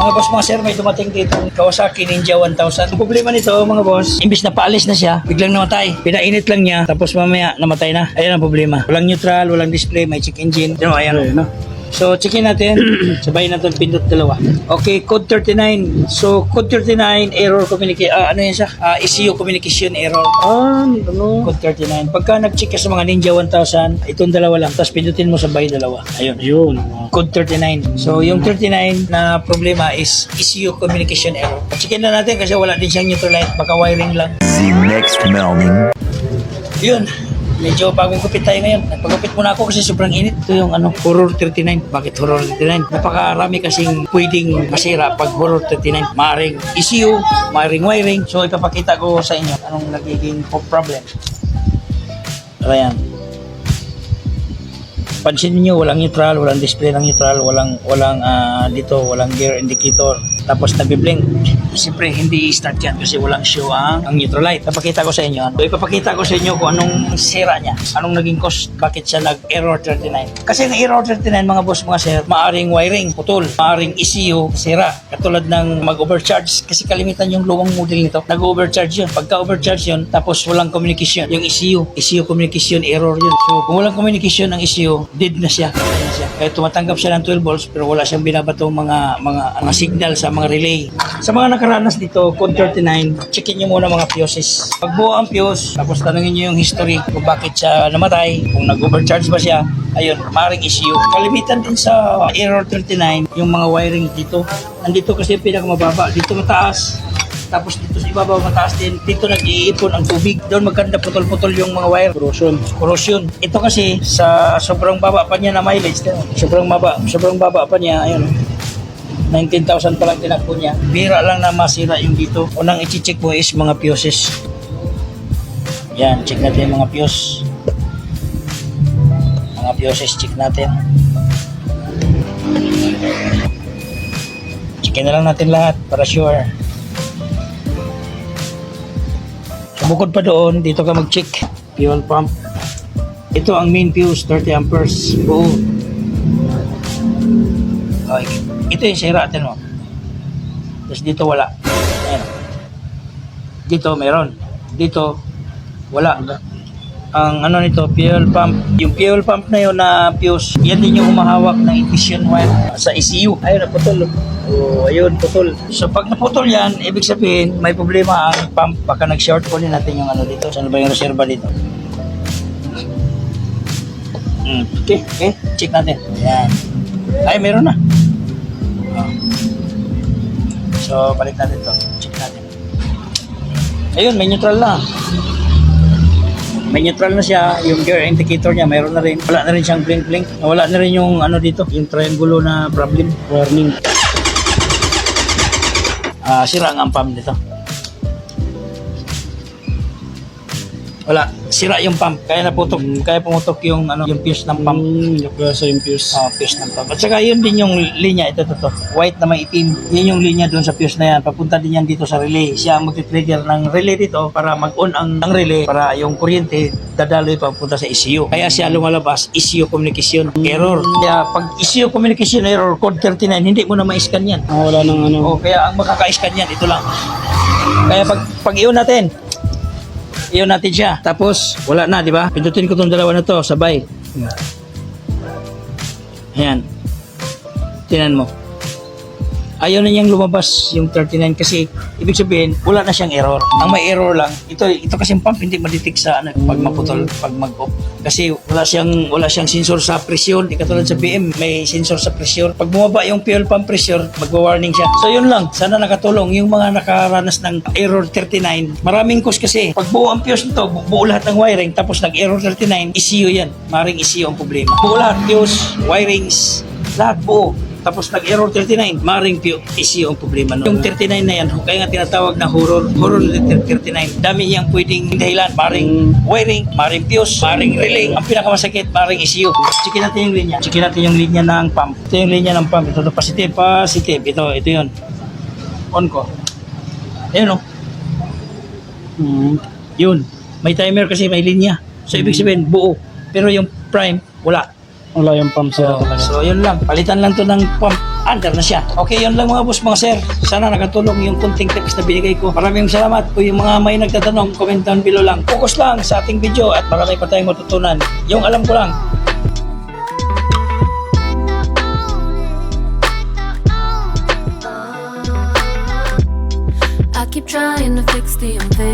Mga boss, mga sir, may dumating dito Kawasaki Ninja 1000. Ang problema nito, mga boss, imbis na paalis na siya, biglang namatay. Pinainit lang niya, tapos mamaya namatay na. Ayan ang problema. Walang neutral, walang display, may check engine. Ano, ayan. Ayun, no? So, checkin natin. Sabay natin pindot dalawa. Okay, code 39. So, code 39, error communication. Ah, ano yan siya? Ah, ECU communication error. Ah, ano? Code 39. Pagka nag-check ka sa mga Ninja 1000, itong dalawa lang. Tapos pindutin mo sabay dalawa. Ayun. Yun. Code 39. So, yung 39 na problema is ECU communication error. Checkin na natin kasi wala din siyang neutral light. Baka wiring lang. The next morning. Yun. Medyo bagong gupit tayo ngayon. Nagpagupit muna ako kasi sobrang init. Ito yung ano, Horror 39. Bakit Horror 39? Napakarami kasing pwedeng masira pag Horror 39. Maaring ECU, maaring wiring. So ipapakita ko sa inyo anong nagiging problem. Ayan. Pansin niyo walang neutral, walang display ng neutral, walang walang ah, dito, walang gear indicator. Tapos nagbi-blink. Siyempre hindi i-start yan kasi walang show ang, ang neutral light. Napakita ko sa inyo. Ano? Ipapakita ko sa inyo kung anong sira niya. Anong naging cause, bakit siya nag-error 39. Kasi ang error 39 mga boss mga sir, maaring wiring putol, maaring ECU sira. Katulad ng mag-overcharge kasi kalimitan yung luwang model nito. Nag-overcharge yun. Pagka overcharge yun, tapos walang communication. Yung ECU, ECU communication error yun. So kung walang communication ng ECU, dead na siya. Ayan siya. Kaya tumatanggap siya ng 12 volts pero wala siyang binabatong mga mga mga signal sa mga relay. Sa mga nakaranas dito, code 39, checkin niyo muna mga fuses. Pag buo ang fuse, tapos tanungin niyo yung history kung bakit siya namatay, kung nag-overcharge ba siya, ayun, maring issue. Kalimitan din sa error 39, yung mga wiring dito. Nandito kasi yung pinakamababa, dito mataas. Tapos dito sa ibabaw mataas din, dito nag-iipon ang tubig. Doon maganda putol-putol yung mga wire Corrosion. corrosion. Ito kasi sa sobrang baba pa niya na mileage, no? sobrang baba, sobrang baba pa niya, ayun. 19,000 pa lang tinakbo niya. Bira lang na masira yung dito. Unang i-check mo is mga fuses. Yan, check natin yung mga fuse. Mga fuses, check natin. Checkin na lang natin lahat para sure. Bukod pa doon, dito ka mag-check. Fuel pump. Ito ang main fuse, 30 amperes. Buo. Okay. Ito yung sira natin mo. Tapos dito wala. Ayan. Dito meron. Dito wala. Ang ano nito, fuel pump. Yung fuel pump na yun na fuse, yan din yung humahawak ng ignition wire sa ECU. Ayun, naputol. Oh, ayun, putol. So pag naputol yan, ibig sabihin, may problema ang pump. Baka nag-short kunin natin yung ano dito. Saan ba yung reserva dito? Mm, okay, okay. Check natin. Yan. Ay, meron na. Ah. So, balik natin to. Check natin. Ayun, may neutral na. May neutral na siya. Yung gear indicator niya, mayroon na rin. Wala na rin siyang blink-blink. Wala na rin yung ano dito, yung triangulo na problem. Warning. Ah, sira ang pump nito. Wala, sira yung pump. Kaya naputok, kaya pumutok yung ano, yung fuse ng pump. Hmm, nakuha yung fuse. Ah, fuse ng pump. At saka yun din yung linya, ito to, to. White na may itim. Yan yung linya doon sa fuse na yan. Papunta din yan dito sa relay. Siya ang magti-trigger ng relay dito para mag-on ang, ang relay para yung kuryente dadaloy papunta sa ECU. Kaya siya lumalabas, ECU communication error. Kaya pag ECU communication error, code 39, hindi mo na ma-scan yan. Ah, wala nang ano. O kaya ang makaka-scan yan, ito lang. Kaya pag pag iyon natin, iyon natin siya. Tapos wala na, di ba? Pindutin ko tong dalawa na to, sabay. Ayan. Tinan mo. Ayaw na niyang lumabas yung 39 kasi ibig sabihin wala na siyang error. Ang may error lang, ito ito kasi pump hindi madetect sa ano pag maputol, pag mag-off. Kasi wala siyang wala siyang sensor sa presyon, di katulad sa BM may sensor sa presyon. Pag bumaba yung fuel pump pressure, magwa-warning siya. So yun lang, sana nakatulong yung mga nakaranas ng error 39. Maraming cause kasi pag buo ang fuse nito, bu- buo lahat ng wiring tapos nag-error 39, ECU yan. Maring ECU ang problema. Buo lahat fuse, wirings, lahat buo. Tapos nag-error 39, maring pu- ECU ang problema nun. Yung 39 na yan, kaya nga tinatawag na horror, horror 39. Dami niyang pwedeng dahilan, maring wiring, maring fuse, maring relay. Ang pinakamasakit, maring ECU. Checkin natin yung linya. Checkin natin yung linya ng pump. Ito yung linya ng pump. Ito, ito positive, positive. Ito, ito yun. On ko. Ayun o. Hmm. Yun. May timer kasi may linya. So, ibig sabihin, buo. Pero yung prime, wala. Wala yung pump sira So, talaga. so yun lang, palitan lang to ng pump. under na siya. Okay, yun lang mga boss, mga sir. Sana nakatulong yung kunting tips na binigay ko. Maraming salamat po yung mga may nagtatanong. Comment down below lang. Focus lang sa ating video at marami pa tayong matutunan. Yung alam ko lang, I keep trying to fix the unfixable.